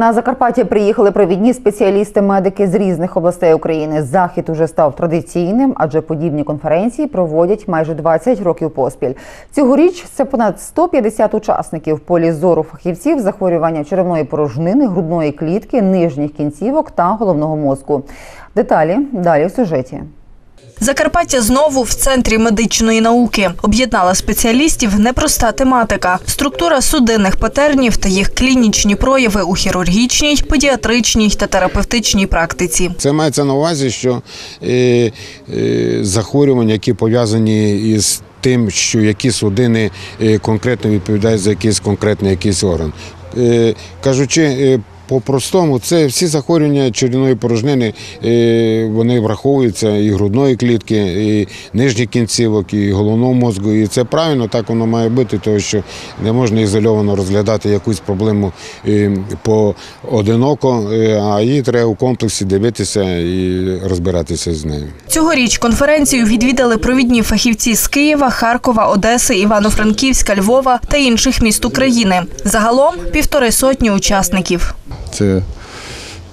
На Закарпаття приїхали провідні спеціалісти-медики з різних областей України. Захід уже став традиційним, адже подібні конференції проводять майже 20 років поспіль. Цьогоріч це понад 150 учасників полі зору фахівців захворювання черевної порожнини, грудної клітки, нижніх кінцівок та головного мозку. Деталі далі в сюжеті. Закарпаття знову в центрі медичної науки об'єднала спеціалістів непроста тематика, структура судинних патернів та їх клінічні прояви у хірургічній, педіатричній та терапевтичній практиці. Це мається на увазі, що е, е, захворювання, які пов'язані із тим, що які судини е, конкретно відповідають за якийсь конкретний якийсь орган. Кажучи, по-простому, це всі захворювання червоної порожнини, е, вони враховуються і грудної клітки, і нижніх кінцівок, і головного мозку. І це правильно, так воно має бути, тому що не можна ізольовано розглядати якусь проблему е, поодиноко, е, а її треба у комплексі дивитися і розбиратися з нею. Цьогоріч конференцію відвідали провідні фахівці з Києва, Харкова, Одеси, Івано-Франківська, Львова та інших міст України. Загалом півтори сотні учасників. Це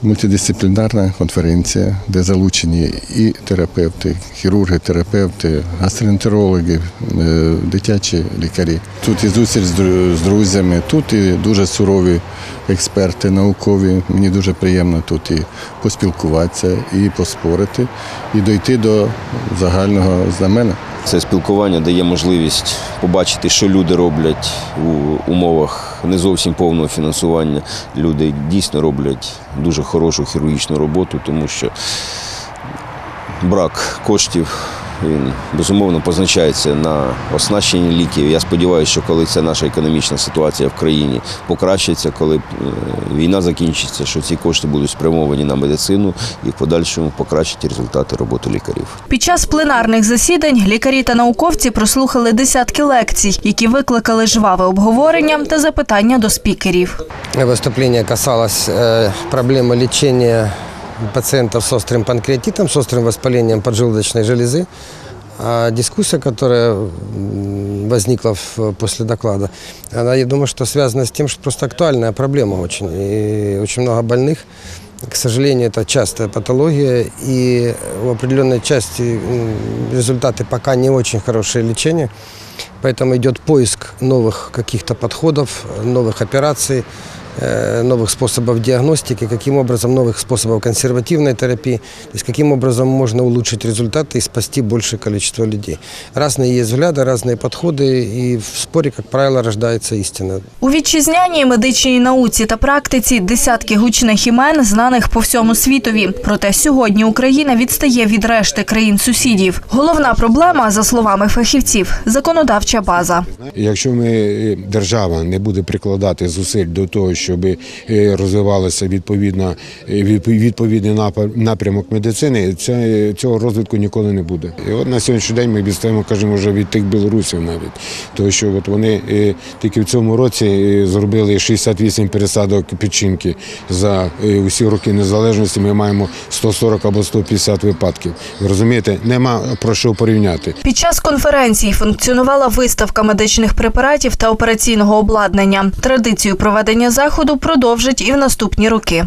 мультидисциплінарна конференція, де залучені і терапевти, хірурги, терапевти, гастроентерологи, е, дитячі лікарі. Тут і зустріч з друзями, тут і дуже сурові експерти наукові. Мені дуже приємно тут і поспілкуватися, і поспорити, і дойти до загального знамена. Це спілкування дає можливість побачити, що люди роблять у умовах не зовсім повного фінансування. Люди дійсно роблять дуже хорошу хірургічну роботу, тому що брак коштів він безумовно позначається на оснащенні ліків. Я сподіваюся, що коли ця наша економічна ситуація в країні покращиться, коли е, війна закінчиться, що ці кошти будуть спрямовані на медицину і в подальшому покращать результати роботи лікарів. Під час пленарних засідань лікарі та науковці прослухали десятки лекцій, які викликали жваве обговорення та запитання до спікерів. Выступление касалось э, проблемы лечения Пациентов с острым панкреатитом, с острым воспалением поджелудочной железы. А дискуссия, которая возникла в- после доклада, она, я думаю, что связана с тем, что просто актуальная проблема очень. И очень много больных. К сожалению, это частая патология, и в определенной части результаты пока не очень хорошее лечение. Поэтому идет поиск новых каких-то подходов, новых операций, новых способов диагностики, каким образом новых способов консервативной терапии, то есть каким образом можно улучшить результаты и спасти большее количество людей. Разные есть взгляды, разные подходы, и в споре, как правило, рождается истина. У вітчизняній медичній науці та практиці десятки гучних імен, знаних по всьому світові. Проте сьогодні Україна відстає від решти країн-сусідів. Головна проблема, за словами фахівців, законодавча база. Якщо ми е, держава не буде прикладати зусиль до того, щоб е, розвивалося відповідно е, відповідний напр- напрямок медицини, це, цього розвитку ніколи не буде. І от на сьогоднішній день ми відстаємо, кажемо, вже від тих білорусів навіть, тому що от вони е, тільки в цьому році е, зробили 68 пересадок печінки за е, усі роки незалежності. Ми маємо 140 або 150 випадків. Ви розумієте, нема про що порівняти. Під час конференції функціонувала виставка медичних препаратів та операційного обладнання. Традицію проведення заходу продовжать і в наступні роки.